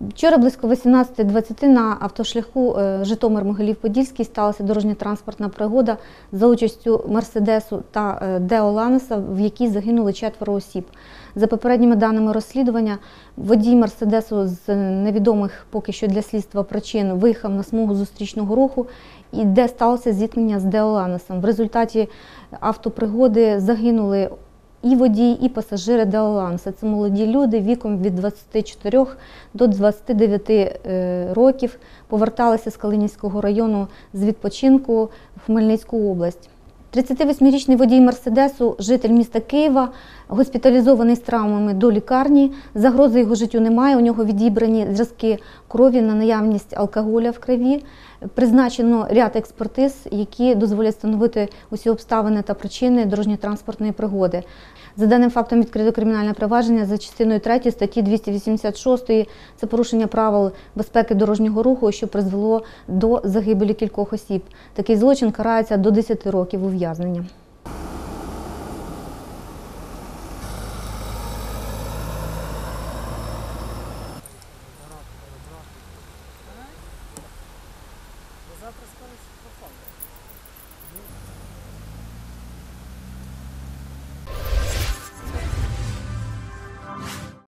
Вчора близько 18.20 на автошляху е, Житомир-Могилів-Подільський сталася дорожньо-транспортна пригода за участю Мерседесу та е, Део Ланеса, в якій загинули четверо осіб. За попередніми даними розслідування, водій Мерседесу з невідомих поки що для слідства причин виїхав на смугу зустрічного руху, і де сталося зіткнення з Део Ланесом. В результаті автопригоди загинули і водій, і пасажири Деоланса. Це молоді люди віком від 24 до 29 е, років. Поверталися з Калинівського району з відпочинку в Хмельницьку область. 38-річний водій Мерседесу, житель міста Києва, госпіталізований з травмами до лікарні. Загрози його життю немає. У нього відібрані зразки крові на наявність алкоголя в крові. Призначено ряд експертиз, які дозволять встановити усі обставини та причини дорожньо-транспортної пригоди. За даним фактом відкрито кримінальне провадження за частиною 3 статті 286 це порушення правил безпеки дорожнього руху, що призвело до загибелі кількох осіб. Такий злочин карається до 10 років ув'язнення. Завтра скажуть, що попав.